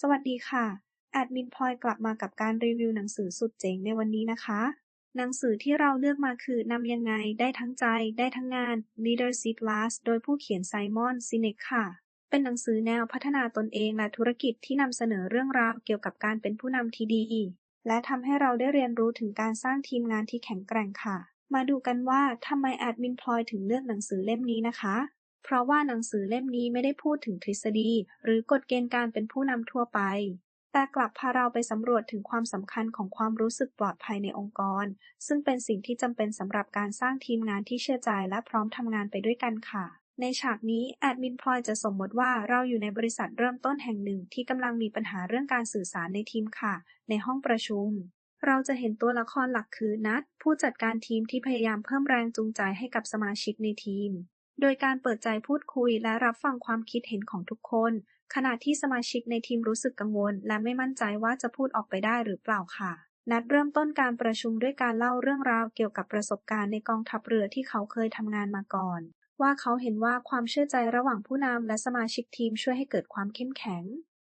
สวัสดีค่ะ แอดมินพลอยกลับมากับการรีวิวหนังสือสุดเจ๋งในวันนี้นะคะ หนังสือที่เราเลือกมาคือนำยังไงได้ทั้งใจได้ทั้งงาน Leadership Last โดยผู้เขียนไซมอนซิเนกค่ะ เป็นหนังสือแนวพัฒนาตนเองและธุรกิจที่นำเสนอเรื่องราวเกี่ยวกับการเป็นผู้นำที่ดี และทำให้เราได้เรียนรู้ถึงการสร้างทีมงานที่แข็งแกร่งค่ะ มาดูกันว่าทำไมแอดมินพลอยถึงเลือกหนังสือเล่มนี้นะคะ เพราะว่าหนังสือเล่มนี้ไม่ได้พูดถึงทฤษฎี หรือกฎเกณฑ์การเป็นผู้นำทั่วไป แต่กลับพาเราไปสำรวจถึงความสำคัญของความรู้สึกปลอดภัยในองค์กร ซึ่งเป็นสิ่งที่จำเป็นสำหรับการสร้างทีมงานที่เชื่อใจและพร้อมทำงานไปด้วยกันค่ะในฉากนี้แอดมินพลอยจะสมมติว่าเราอยู่ในบริษัทเริ่มต้นแห่งหนึ่งที่กำลังมีปัญหาเรื่องการสื่อสารในทีมค่ะ ในห้องประชุม เราจะเห็นตัวละครหลักคือนัทผู้จัดการทีมที่พยายามเพิ่มแรงจูงใจให้กับสมาชิกในทีม โดยการเปิดใจพูดคุยและรับฟังความคิดเห็นของทุกคน ขณะที่สมาชิกในทีมรู้สึกกังวล และไม่มั่นใจว่าจะพูดออกไปได้หรือเปล่าค่ะ นัดเริ่มต้นการประชุมด้วยการเล่าเรื่องราวเกี่ยวกับประสบการณ์ในกองทัพเรือที่เขาเคยทำงานมาก่อน ว่าเขาเห็นว่าความเชื่อใจระหว่างผู้นำและสมาชิกทีมช่วยให้เกิดความเข้มแข็ง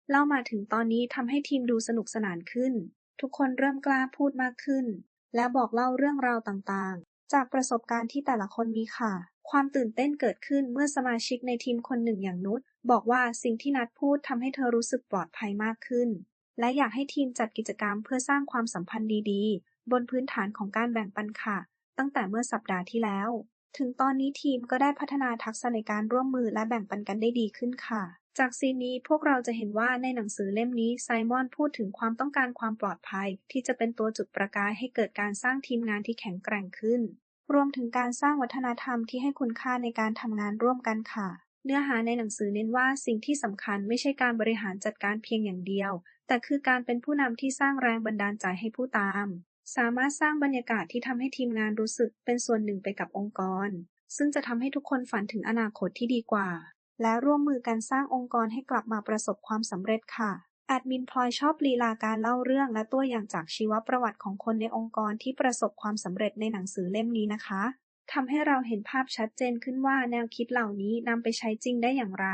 เล่ามาถึงตอนนี้ทำให้ทีมดูสนุกสนานขึ้น ทุกคนเริ่มกล้าพูดมากขึ้น และบอกเล่าเรื่องราวต่างๆ จากประสบการณ์ที่แต่ละคนมีค่ะ ความตื่นเต้นเกิดขึ้นเมื่อสมาชิกในทีมคนหนึ่งอย่างนุชบอกว่าสิ่งที่นัดพูดทำให้เธอรู้สึกปลอดภัยมากขึ้น และอยากให้ทีมจัดกิจกรรมเพื่อสร้างความสัมพันธ์ดีๆ บนพื้นฐานของการแบ่งปันค่ะ ตั้งแต่เมื่อสัปดาห์ที่แล้ว ถึงตอนนี้ทีมก็ได้พัฒนาทักษะในการร่วมมือและแบ่งปันกันได้ดีขึ้นค่ะ จากซีนนี้พวกเราจะเห็นว่าในหนังสือเล่มนี้ไซมอนพูดถึงความต้องการความปลอดภัย ที่จะเป็นตัวจุดประกายให้เกิดการสร้างทีมงานที่แข็งแกร่งขึ้น รวมถึงการสร้างวัฒนธรรมที่ให้คุณค่าในการทำงานร่วมกันค่ะ เนื้อหาในหนังสือเน้นว่าสิ่งที่สำคัญไม่ใช่การบริหารจัดการเพียงอย่างเดียว แต่คือการเป็นผู้นำที่สร้างแรงบันดาลใจให้ผู้ตาม สามารถสร้างบรรยากาศที่ทำให้ทีมงานรู้สึกเป็นส่วนหนึ่งไปกับองค์กร ซึ่งจะทำให้ทุกคนฝันถึงอนาคตที่ดีกว่า และร่วมมือกันสร้างองค์กรให้กลับมาประสบความสำเร็จค่ะ แอดมินพลอยชอบลีลาการเล่าเรื่องและตัวอย่างจากชีวประวัติของคนในองค์กรที่ประสบความสำเร็จในหนังสือเล่มนี้นะคะทำให้เราเห็นภาพชัดเจนขึ้นว่าแนวคิดเหล่านี้นำไปใช้จริงได้อย่างไร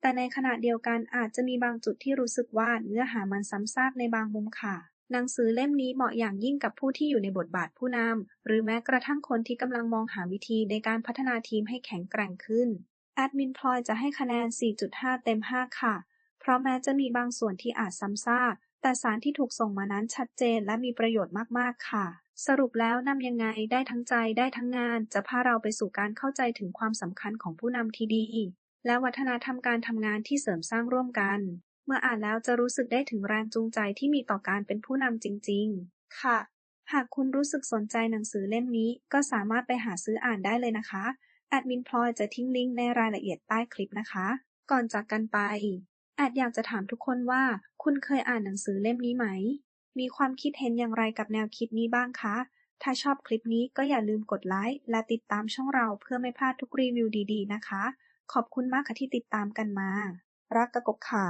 แต่ในขณะเดียวกันอาจจะมีบางจุดที่รู้สึกว่าเนื้อหามันซ้ำซากในบางมุมค่ะ หนังสือเล่มนี้เหมาะอย่างยิ่งกับผู้ที่อยู่ในบทบาทผู้นำหรือแม้กระทั่งคนที่กำลังมองหาวิธีในการพัฒนาทีมให้แข็งแกร่งขึ้นแอดมินพลอยจะให้คะแนน 4.5 เต็ม 5 ค่ะ เพราะแม้จะมีบางส่วนที่อาจซ้ำซากแต่สารที่ถูกส่งมานั้นชัดเจนและมีประโยชน์มากๆค่ะ สรุปแล้วนำยังไงได้ทั้งใจได้ทั้งงาน จะพาเราไปสู่การเข้าใจถึงความสำคัญของผู้นำที่ดี และวัฒนธรรมการทำงานที่เสริมสร้างร่วมกัน เมื่ออ่านแล้วจะรู้สึกได้ถึงแรงจูงใจที่มีต่อการเป็นผู้นำจริง ๆ ค่ะ หากคุณรู้สึกสนใจหนังสือเล่มนี้ ก็สามารถไปหาซื้ออ่านได้เลยนะคะแอดมินพลอยจะทิ้งลิงก์ในรายละเอียดใต้คลิปนะคะ ก่อนจากกันไป อาจอยากจะถามทุกคนว่า คุณเคยอ่านหนังสือเล่มนี้ไหม มีความคิดเห็นอย่างไรกับแนวคิดนี้บ้างคะ ถ้าชอบคลิปนี้ก็อย่าลืมกดไลค์และติดตามช่องเราเพื่อไม่พลาดทุกรีวิวดีๆ นะคะ ขอบคุณมากค่ะที่ติดตามกันมา รักกะกบค่ะ